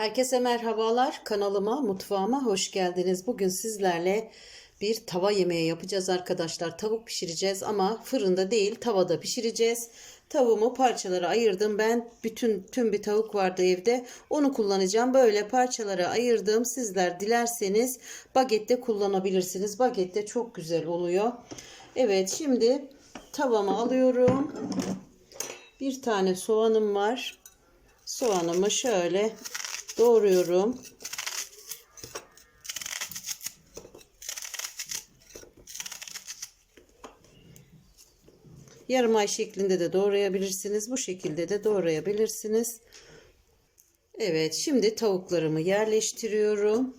Herkese merhabalar. Kanalıma, mutfağıma hoş geldiniz. Bugün sizlerle bir tava yemeği yapacağız arkadaşlar. Tavuk pişireceğiz ama fırında değil, tavada pişireceğiz. Tavuğumu parçalara ayırdım. Ben bütün tüm bir tavuk vardı evde. Onu kullanacağım. Böyle parçalara ayırdım. Sizler dilerseniz bagette kullanabilirsiniz. Bagette çok güzel oluyor. Evet, şimdi tavamı alıyorum. Bir tane soğanım var. Soğanımı şöyle doğruyorum. Yarım ay şeklinde de doğrayabilirsiniz. Bu şekilde de doğrayabilirsiniz. Evet, şimdi tavuklarımı yerleştiriyorum.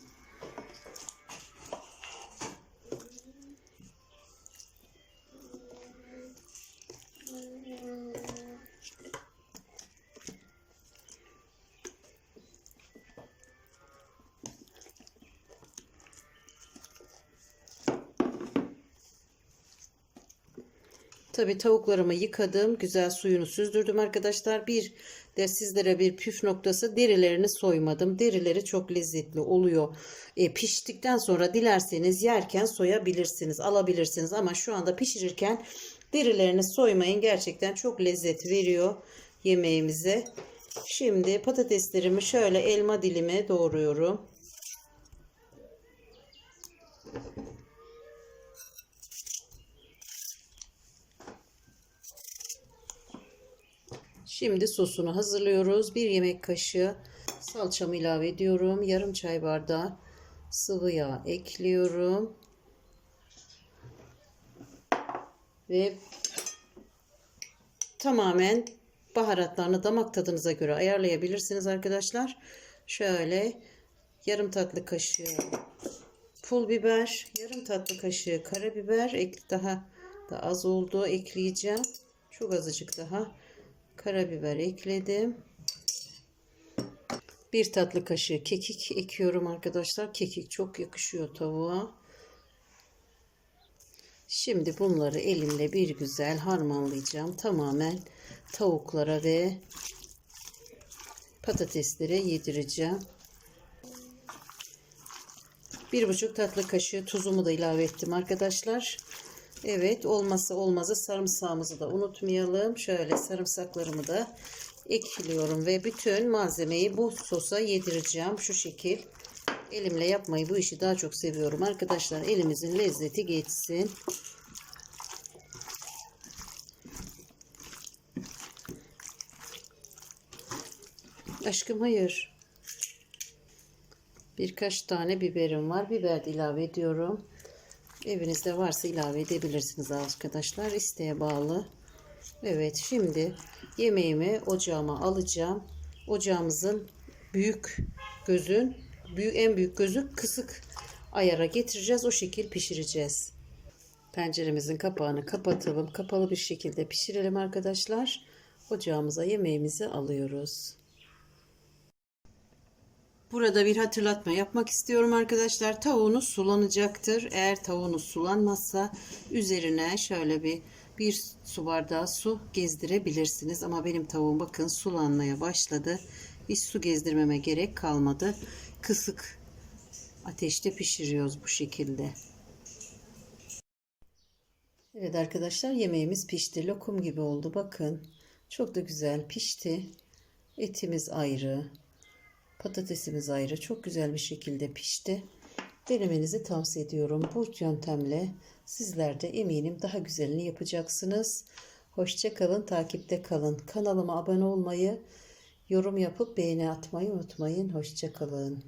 Tabii tavuklarımı yıkadım. Güzel suyunu süzdürdüm arkadaşlar. Bir de sizlere bir püf noktası derilerini soymadım. Derileri çok lezzetli oluyor. E, piştikten sonra dilerseniz yerken soyabilirsiniz, alabilirsiniz. Ama şu anda pişirirken derilerini soymayın. Gerçekten çok lezzet veriyor yemeğimize. Şimdi patateslerimi şöyle elma dilime doğruyorum. Şimdi sosunu hazırlıyoruz. Bir yemek kaşığı salçamı ilave ediyorum. Yarım çay bardağı sıvı yağ ekliyorum. Ve tamamen baharatlarını damak tadınıza göre ayarlayabilirsiniz arkadaşlar. Şöyle yarım tatlı kaşığı pul biber, yarım tatlı kaşığı karabiber, daha da az oldu ekleyeceğim. Çok azıcık daha karabiber ekledim. Bir tatlı kaşığı kekik ekiyorum arkadaşlar. Kekik çok yakışıyor tavuğa. Şimdi bunları elimle bir güzel harmanlayacağım. Tamamen tavuklara ve patateslere yedireceğim. Bir buçuk tatlı kaşığı tuzumu da ilave ettim arkadaşlar. Evet olmazsa olmazı sarımsağımızı da unutmayalım. Şöyle sarımsaklarımı da ekliyorum ve bütün malzemeyi bu sosa yedireceğim. Şu şekil. Elimle yapmayı bu işi daha çok seviyorum arkadaşlar. Elimizin lezzeti geçsin. Aşkım hayır. Birkaç tane biberim var. Biber de ilave ediyorum. Evinizde varsa ilave edebilirsiniz arkadaşlar. İsteğe bağlı. Evet şimdi yemeğimi ocağıma alacağım. Ocağımızın büyük gözün büyük en büyük gözü kısık ayara getireceğiz. O şekil pişireceğiz. Tenceremizin kapağını kapatalım. Kapalı bir şekilde pişirelim arkadaşlar. Ocağımıza yemeğimizi alıyoruz. Burada bir hatırlatma yapmak istiyorum arkadaşlar. Tavuğunuz sulanacaktır. Eğer tavuğunuz sulanmazsa üzerine şöyle bir bir su bardağı su gezdirebilirsiniz. Ama benim tavuğum bakın sulanmaya başladı. Hiç su gezdirmeme gerek kalmadı. Kısık ateşte pişiriyoruz bu şekilde. Evet arkadaşlar yemeğimiz pişti. Lokum gibi oldu bakın. Çok da güzel pişti. Etimiz ayrı. Patatesimiz ayrı. Çok güzel bir şekilde pişti. Denemenizi tavsiye ediyorum. Bu yöntemle sizler de eminim daha güzelini yapacaksınız. Hoşça kalın, takipte kalın. Kanalıma abone olmayı, yorum yapıp beğeni atmayı unutmayın. Hoşça kalın.